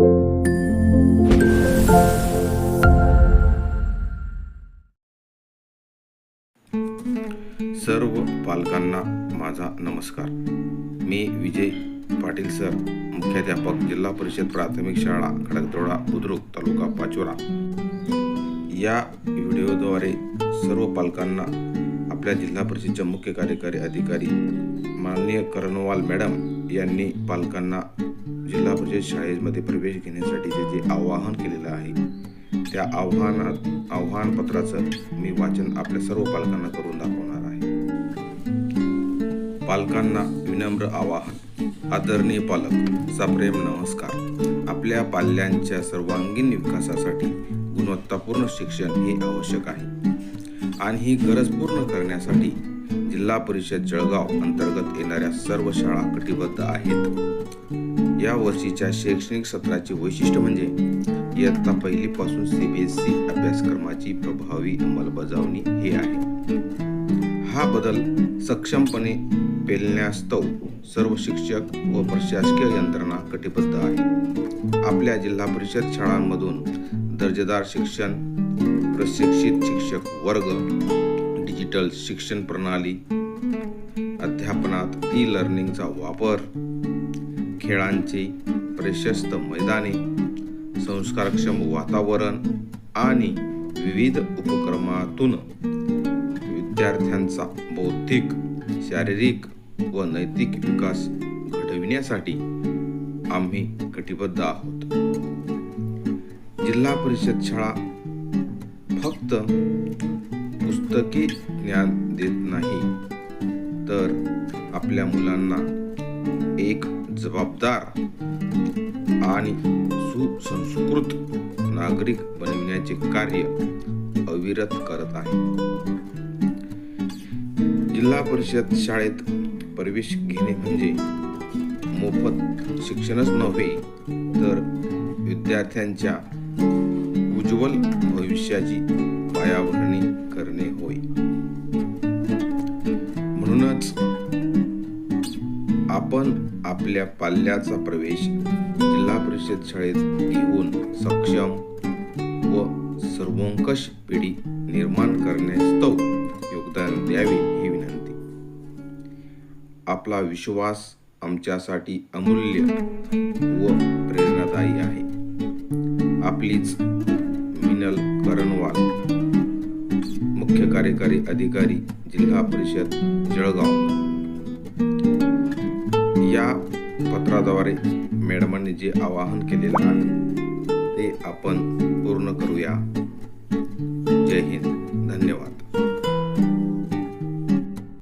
सर्व पालकांना माझा नमस्कार. मी विजय पाटील सर मुख्याध्यापक जिल्हा परिषद प्राथमिक शाळा खडकतोडा बुद्रुक तालुका पाचोरा. या व्हिडिओद्वारे सर्व पालकांना आपल्या जिल्हा परिषदच्या मुख्य कार्यकारी अधिकारी माननीय करणवाल मॅडम यांनी पालकांना जिल्हा परिषद शाळेमध्ये प्रवेश घेण्यासाठीचे जे आवाहन केलेलं आहे त्या आव्हानात आव्हानपत्राचं मी वाचन आपल्या सर्व पालकांना करून दाखवणार आहे. पालकांना विनम्र आवाहन. आदरणीय पालक सप्रेम नमस्कार. आपल्या पाल्यांच्या सर्वांगीण विकासासाठी गुणवत्तापूर्ण शिक्षण हे आवश्यक आहे. आणि ही गरज पूर्ण करण्यासाठी जिल्हा परिषद जळगाव अंतर्गत येणाऱ्या सर्व शाळा कटिबद्ध आहेत. या वर्षीच्या शैक्षणिक सत्राचे वैशिष्ट्य म्हणजे इयत्ता पहिलीपासून सी बी एस सी अभ्यासक्रमाची प्रभावी अंमलबजावणी हे आहे. हा बदल सक्षमपणे पेलण्यास्तव सर्व शिक्षक व प्रशासकीय यंत्रणा कटिबद्ध आहे. आपल्या जिल्हा परिषद शाळांमधून दर्जेदार शिक्षण प्रशिक्षित शिक्षक वर्ग डिजिटल शिक्षण प्रणाली अध्यापनात ई लर्निंगचा वापर खेळांची प्रशस्त मैदाने संस्कारक्षम वातावरण आणि विविध उपक्रमातून विद्यार्थ्यांचा बौद्धिक शारीरिक व नैतिक विकास घडविण्यासाठी आम्ही कटिबद्ध आहोत. जिल्हा परिषद शाळा फक्त पुस्तकी ज्ञान देत नाही तर आपल्या मुलांना एक जबाबदार आणि सुसंस्कृत नागरिक बनविण्याचे कार्य अविरत करत आहे. जिल्हा परिषद शाळेत प्रवेश घेणे म्हणजे मोफत शिक्षणच नव्हे तर विद्यार्थ्यांच्या उज्ज्वल भविष्याची पायाभरणी करणे होय. म्हणूनच आपल्या पाल्याचा प्रवेश जिल्हा परिषद शाळेत घेऊन सक्षम व सर्वंकष पिढी निर्माण करण्यास्तव योगदान द्यावे ही विनंती. आपला विश्वास आमच्यासाठी अमूल्य व प्रेरणादायी आहे. आपलीच मिनल करणवाल मुख्य कार्यकारी अधिकारी जिल्हा परिषद जळगाव. या पत्राद्वारे मॅडमांनी जे आवाहन केलेलं आहे ते आपण पूर्ण करूया. जय हिंद.